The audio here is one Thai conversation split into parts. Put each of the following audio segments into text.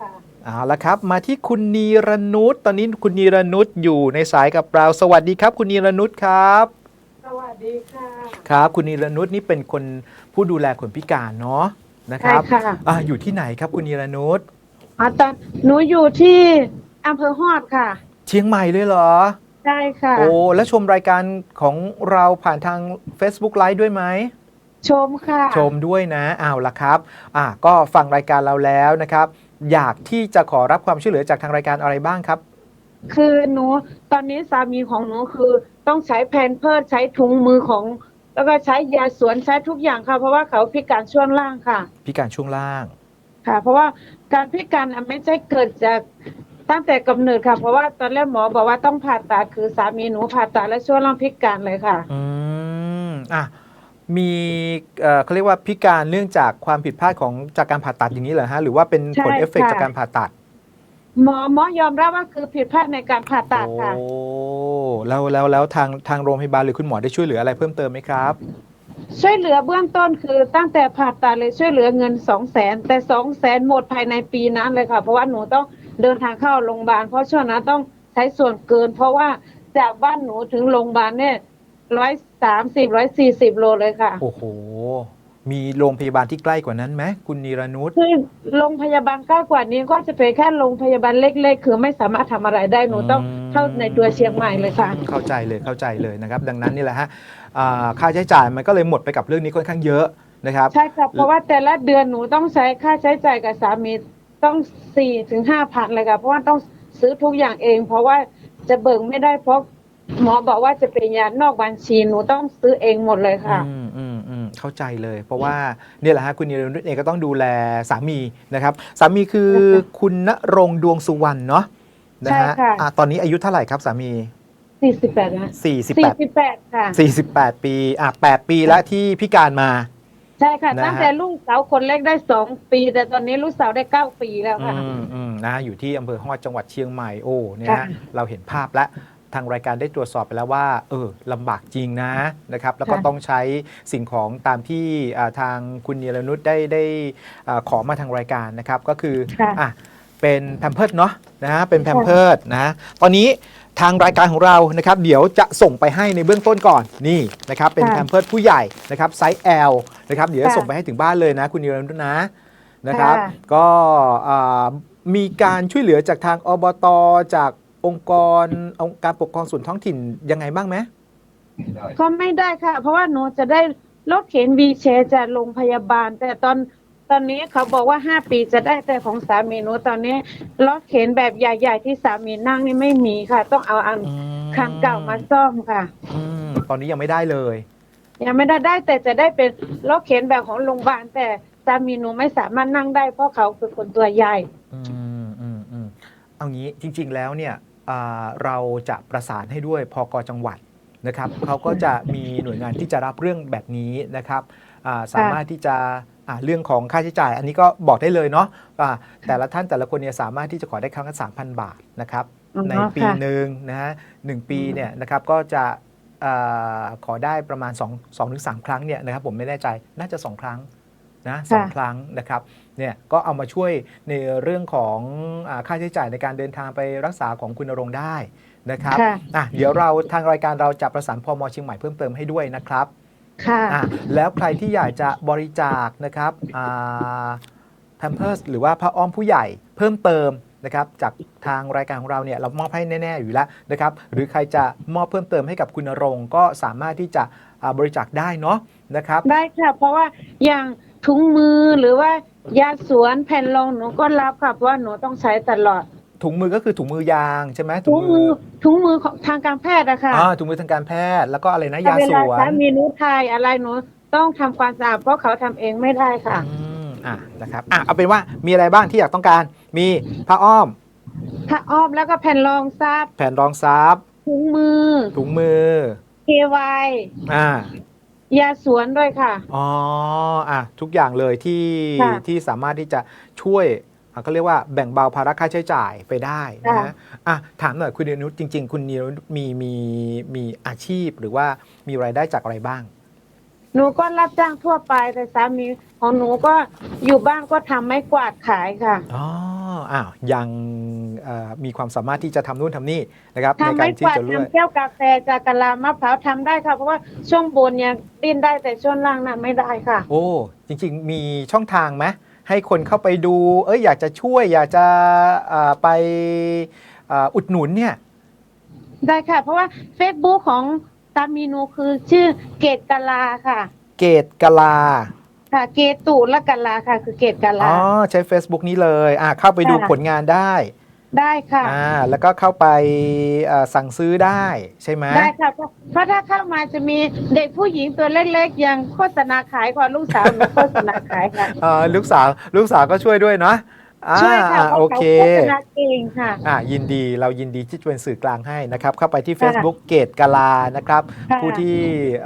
ค่ะเอาละครับ มาที่คุณนีรนุชตอนนี้คุณนีรนุชอยู่ในสายกับเรา สวัสดีครับ คุณนีรนุชครับ สวัสดีค่ะ ครับ คุณนีรนุชนี่เป็นคนผู้ดูแลคนพิการเนาะนะคใช่รับค่ะ อ่าอยู่ที่ไหนครับคุณนีรนุชอ๋อตอนหนูอยู่ที่อำเภอฮอดค่ะ เชียงใหม่เลยเหรอ ใช่ค่ะ โอ้แล้วชมรายการของเราผ่านทาง Facebook Live ด้วยไหม ชมค่ะ ชมด้วยนะเอาละครับ อะก็ฟังรายการเราแล้วนะครับ อยากที่จะขอรับความช่วยเหลือจากทางรายการอะไรบ้างครับ คือหนูตอนนี้สามีของหนูคือต้องใช้แพนเพิร์สใช้ถุงมือของ แล้วก็ใช้ยาสวนใช้ทุกอย่างค่ะ เพราะว่าเขาพิการช่วงล่างค่ะ พิการช่วงล่าง ค่ะ เพราะว่าการพิการอะไม่ใช่เกิดจากตั้งแต่กำเนิดค่ะ เพราะว่าตอนแรกหมอบอกว่าต้องผ่าตัดคือสามีหนูผ่าตัดและช่วงล่างพิการเลยค่ะ อืมอะ มีเอ่อเขาเรียกว่าพิการเนื่องจากความผิดพลาดของจากการผ่าตัดอย่างนี้เหรอฮะหรือว่าเป็นใช่ผลเอฟเฟกต์ค่ะ จากการผ่าตัดหมอหมอยอมรับว่าคือผิดพลาดในการผ่าตัดค่ะโอ้แล้วแล้วแล้วทางทางโรงพยาบาลหรือคุณหมอได้ช่วยเหลืออะไรเพิ่มเติมไหมครับช่วยเหลือเบื้องต้นคือตั้งแต่ผ่าตัดเลยช่วยเหลือเงินสองแสนแต่สองแสนหมดภายในปีนั้นเลยค่ะ เพราะว่าหนูต้องเดินทางเข้าโรงพยาบาลเพราะช่วงนั้นต้องใช้ส่วนเกิน เพราะว่าจากบ้านหนูถึงโรงพยาบาลเนี่ย ร้อยสามสิบร้อยสี่สิบโลเลยค่ะ โอ้โห มีโรงพยาบาลที่ใกล้กว่านั้นไหมคุณนีรนุช คือโรงพยาบาลใกล้กว่านี้ก็จะเป็นแค่โรงพยาบาลเล็กๆ คือไม่สามารถทำอะไรได้หนูต้องเข้าในตัวเชียงใหม่เลยค่ะ เข้าใจเลยเข้าใจเลยนะครับ ดังนั้นนี่แหละฮะอ่าค่าใช้จ่ายมันก็เลยหมดไปกับเรื่องนี้ค่อนข้างเยอะนะครับ ใช่ค่ะเพราะว่าแต่ละเดือนหนูต้องใช้ค่าใช้จ่ายกับสามีต้องสี่ถึงห้าพันเลยค่ะเพราะว่าต้องซื้อทุกอย่างเอง เพราะว่าจะเบิกไม่ได้เพราะ หมอบอกว่าจะเป็นยานอกบัญชีหนูต้องซื้อเองหมดเลยค่ะ อืมอืมอืมเข้าใจเลย เพราะว่าเนี่ยแหละฮะคุณนิรนุชเองก็ต้องดูแลสามีนะครับ สามีคือคุณณรงค์ดวงสุวรรณเนาะนะฮะใช่ค่ะ อะตอนนี้อายุเท่าไหร่ครับสามี สี่สิบแปดนะสี่48 สิบแปดค่ะ 48 ปีอะ8ปีแล้วที่พิการมา ใช่ค่ะ นะฮะ ตั้งแต่ลูกสาวคนเล็กได้สองปี แต่ตอนนี้ลูกสาวได้เก้าปีแล้วอืค่ะ มอืมนะอยู่ที่อำเภอฮอดจังหวัดเชียงใหม่โอ้เนี่ยค่ะฮะเราเห็นภาพแล้ว ทางรายการได้ตรวจสอบไปแล้วว่าเออลำบากจริงนะนะครับ แล้วก็ต้องใช้สิ่งของตามที่อ่าทางคุณเนรนุชได้ได้อ่าขอมาทางรายการนะครับก็คือค่ะอะเป็นแพมเพิร์ดเนาะนะฮะเป็นแพมเพิร์ดนะตอนนี้ทางรายการของเรานะครับ เดี๋ยวจะส่งไปให้ในเบื้องต้นก่อนนี่นะครับ เป็นค่ะแพมเพิร์ดผู้ใหญ่นะครับไซส์ L นะครับเดี๋ยวจะค่ะส่งไปให้ถึงบ้านเลยนะ คุณเนรนุชนะนะครับค่ะก็อ่ามีการช่วยเหลือจากทางอบตจาก องค์กรองค์การปกครองส่วนท้องถิ่นยังไงบ้างไหมก็ไม่ได้ค่ะ เพราะว่าหนูจะได้รถเข็นวีเชร์จากโรงพยาบาล แต่ตอนตอนนี้เขาบอกว่าห้าปีจะได้แต่ของสามีหนูตอนนี้รถเข็นแบบใหญ่ ๆ ที่สามีนั่งนี่ไม่มีค่ะ ต้องเอาอันคันเก่ามาซ่อมค่ะอืมตอนนี้ยังไม่ได้เลย ยังไม่ได้ได้แต่จะได้เป็นรถเข็นแบบของโรงพยาบาล แต่สามีหนูไม่สามารถนั่งได้เพราะเขาคือคนตัวใหญ่ อืมอืมอืมเอางี้จริง ๆ แล้วเนี่ยอ่า เราจะประสานให้ด้วยพกจังหวัดนะครับเขาก็จะมีหน่วยงานที่จะรับเรื่องแบบนี้นะครับอ่าสามารถที่จะอ่าเรื่องของค่าใช้จ่าย อันนี้ก็บอกได้เลยเนาะอ่าแต่ละท่านแต่ละคนเนี่ยสามารถที่จะขอได้ครั้งละ3,000บาทนะครับอ๋อในปีค่ะหนึ่งนะฮะหนึ่งปีเนี่ยนะครับก็จะเอ่อขอได้ประมาณ2 2ถึง3ครั้งเนี่ยนะครับผมไม่แน่ใจน่าจะ 2 ครั้ง นะสองครั้งนะครับเนี่ยก็เอามาช่วยในเรื่องของอาค่าใช้จ่ายในการเดินทางไปรักษาของคุณณรงค์ได้นะครับค่ะอะเดี๋ยวเราทางรายการเราจะประสานพมเชียงใหม่เพิ่มเติมให้ด้วยนะครับค่ะอะแล้วใครที่อยากจะบริจาคนะครับแพมเพิร์สหรือว่าผ้าอ้อมผู้ใหญ่เพิ่มเติมนะครับจากทางรายการของเราเนี่ยเรามอบให้แน่ ๆ อยู่แล้วนะครับหรือใครจะมอบเพิ่มเติมให้กับคุณณรงค์ก็สามารถที่จะอ่าบริจาคได้เนาะนะครับ ได้ค่ะเพราะว่าอย่าง ถุงมือหรือว่ายาสวนแผ่นรองหนูก็รับค่ะเพราะว่าหนูต้องใช้ตลอด ถุงมือก็คือถุงมือยางใช่ไหมถุงมือถุงมือของทางการแพทย์อะค่ะอ่าถุงมือทางการแพทย์แล้วก็อะไรนะถ้ายาเวสลาวนสามีหนูทายอะไรหนูต้องทำความสะอาดเพราะเขาทำเองไม่ได้ค่ะ อืมอะนะครับอะเอาเป็นว่ามีอะไรบ้างที่อยากต้องการมีผ้าอ้อม ถ้าอ้อมแล้วก็แผ่นรองทราบแผ่นรองซับถุงมือถุงมือ เควายอ่า ยาสวนด้วยค่ะ อ๋ออะทุกอย่างเลยที่ค่ะ ที่สามารถที่จะช่วยอะก็เรียกว่าแบ่งเบาภาระค่าใช้จ่ายไปได้นะค่ะฮะอะถามหน่อยคุณเนียนุชจริง ๆ คุณเนียนุชมีมีมีอาชีพหรือว่ามีรายได้จากอะไรบ้าง หนูก็รับจ้างทั่วไปแต่สามีของหนูก็อยู่บ้านก็ทำไม้กวาดขายค่ะอ๋ออ้าวยังเอ่อมีความสามารถที่จะทำนู่นทำนี่นะครับในทำกาไม่รกที่วาดจะเลื่อยทำแก้วกาแฟจากกะลามะพร้าวทำได้ค่ะ เพราะว่าช่วงบนเนี่ยดิ้นได้แต่ช่วงล่างน่ะไม่ได้ค่ะ โอ้จริงๆ มีช่องทางไหมให้คนเข้าไปดู เอ้ยอยากจะช่วยอยากจะอ่าไปอ่าอุดหนุนเนี่ย ได้ค่ะ เพราะว่า Facebook ของ ตามีนูคือชื่อเกตกะลาค่ะ เกตกลา ค่ะ เกตุและกะลาค่ะ คือเกตกะลา อ๋อ ใช้ Facebook นี้เลย อ่าเข้าไปดูค่ะ ผลงานได้ ได้ค่ะ อ่า แล้วก็เข้าไปอ่าสั่งซื้อได้ใช่ไหมได้ค่ะเพราะเพราะถ้าเข้ามาจะมีเด็กผู้หญิงตัวเล็กๆยังโฆษณาขายก่อนลูกสาวหนูโฆษณาขายค่ะอ่าลูกสาว ลูกสาวก็ช่วยด้วยเนาะ อ่าช่วยค่ะอ่าโอเคพราะขาโฆษณาเก่งค่ะ อ่ายินดีเรายินดีที่จะเป็นสื่อกลางให้นะครับ เข้าไปที่ ค่ะ Facebook เกตกาลานะครับ ค่ะผู้ที่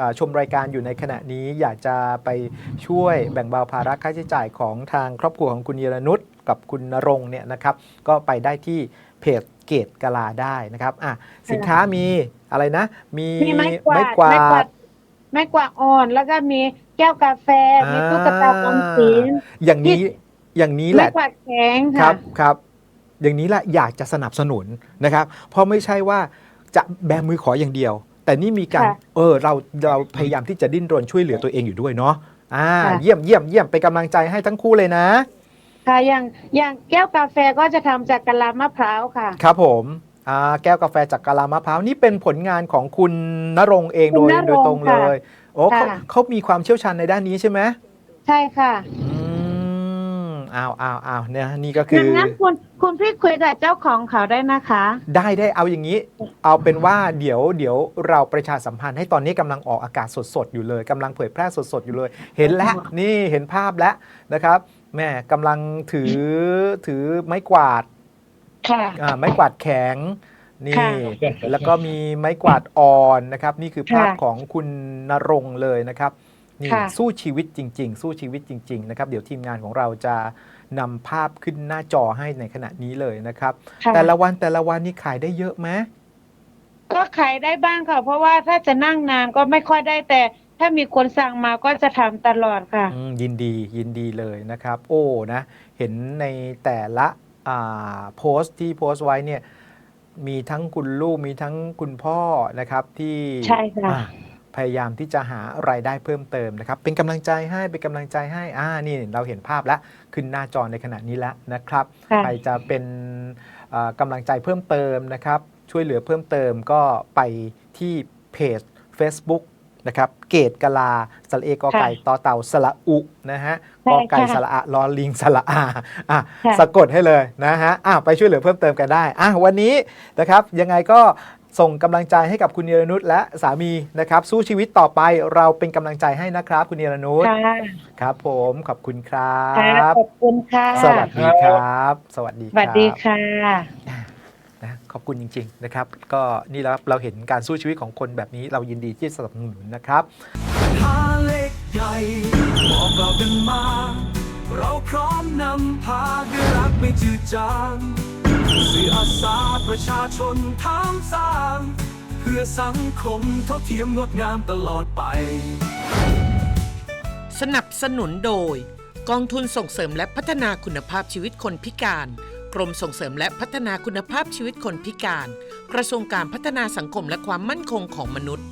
อ่าชมรายการอยู่ในขณะนี้อยากจะไปช่วยแบ่งเบาภาระค่าใช้จ่ายของทางครอบครัวของคุณเยรนุชกับคุณนรงค์เนี่ยนะครับ ก็ไปได้ที่เพจเกตกาลาได้นะครับอะสินค้ามีอะไรนะ มีมีไม้กวาดไม้กวาด ไม้กวาดอ่อน แล้วก็มีแก้วกาแฟ มีตุ๊กตาออมสิน อย่างนี้ อย่างนี้แหไม้ละกวาดแข็งครัค่ะบครับอย่างนี้แหละอยากจะสนับสนุนนะครับ เพราะไม่ใช่ว่าจะแบมือขออย่างเดียว แต่นี่มีการค่ะเออเราเราพยายามที่จะดิ้นรนช่วยเหลือตัวเองอยู่ด้วยเนาะอ่าค่ะ เยี่ยมเยี่ยมเยี่ยมเป็นกำลังใจให้ทั้งคู่เลยนะ ค่ะอย่างอย่างแก้วกาแฟก็จะทำจากกะลามะพร้าวค่ะ ครับผมอ่าแก้วกาแฟจากกะลามะพร้าวนี่เป็นผลงานของคุณนรงค์เองคุโดณยณรงค์โดยตรงเลย โอ้เขาค่ะ เขามีความเชี่ยวชาญในด้านนี้ใช่ไหมใช่ค่ะ อืม อ้าวอ้าวอ้าวเนี่ยนี่ก็คืดัองนั้นคุณคุณพี่คุยกับเจ้าของเขาได้นะคะ ได้ได้เอาอย่างนี้ เอาเป็นว่าเดี๋ยวเดี๋ยวเราประชาสัมพันธ์ให้ตอนนี้กำลังออกอากาศสดๆอยู่เลยกำลังเผยแพร่สดๆอยู่เลย เห็นแล้วนี่เห็นภาพแล้วนะครับแม่กำลังถือถือไม้กวาด ค่ะ อ่าไม้กวาดแข็งนี่ ค่ะ แล้วก็มีไม้กวาดอ่อนนะครับ นี่คือภาพค่ะ ของคุณนรงค์เลยนะครับ นี่ค่ะสู้ชีวิตจริง ๆ สู้ชีวิตจริง ๆ นะครับ เดี๋ยวทีมงานของเราจะนำภาพขึ้นหน้าจอให้ในขณะนี้เลยนะครับ ค่ะแต่ละวันแต่ละวันนี่ขายได้เยอะไหมก็ขายได้บ้างค่ะ เพราะว่าถ้าจะนั่งนานก็ไม่ค่อยได้แต่ ถ้ามีคนสั่งมาก็จะทำตลอดค่ะ อืมยินดียินดีเลยนะครับ โอ้นะ เห็นในแต่ละอ่าโพสต์ที่โพสต์ไว้เนี่ยมีทั้งคุณลูกมีทั้งคุณพ่อนะครับที่ใช่ค่ะ อ่า พยายามที่จะหารายได้เพิ่มเติมนะครับ เป็นกำลังใจให้ เป็นกำลังใจให้ อ่า นี่เราเห็นภาพแล้ว ขึ้นหน้าจอในขณะนี้แล้วนะครับค่ะใครจะเป็นอ่ากำลังใจเพิ่มเติมนะครับ ช่วยเหลือเพิ่มเติมก็ไปที่เพจ Facebook นะครับ เกตกะลาสระเอกอไก่ต่อเต่าสระอุนะฮะใช่กอไก่ค่ะสระอะลอลิงสระอาอะค่ะสะกดให้เลยนะฮะอะไปช่วยเหลือเพิ่มเติมกันได้อะวันนี้นะครับยังไงก็ ส่งกำลังใจให้กับคุณเนรนุชและสามีนะครับ สู้ชีวิตต่อไปเราเป็นกำลังใจให้นะครับ คุณเนรนุชค่ะครับผมขอบคุณครัค่ะบขอบคุณค่ะสวัสดีครับ สวัสดีสวัสดีค่ะนะขอบคุณจริง ๆ นะครับ ก็นี่แล้วเราเห็นการสู้ชีวิตของคนแบบนี้เรายินดีที่สนับสนุนนะครับหาเล็กใหญ่บอกเรากันมาเราพร้อมนำพาด้วยรักไม่จืดจาง สื่ออาสาประชาชนทางสร้าง เพื่อสังคมเท่าเทียมงดงามตลอดไป สนับสนุนโดย กองทุนส่งเสริมและพัฒนาคุณภาพชีวิตคนพิการ กรมส่งเสริมและพัฒนาคุณภาพชีวิตคนพิการ กระทรวงการพัฒนาสังคมและความมั่นคงของมนุษย์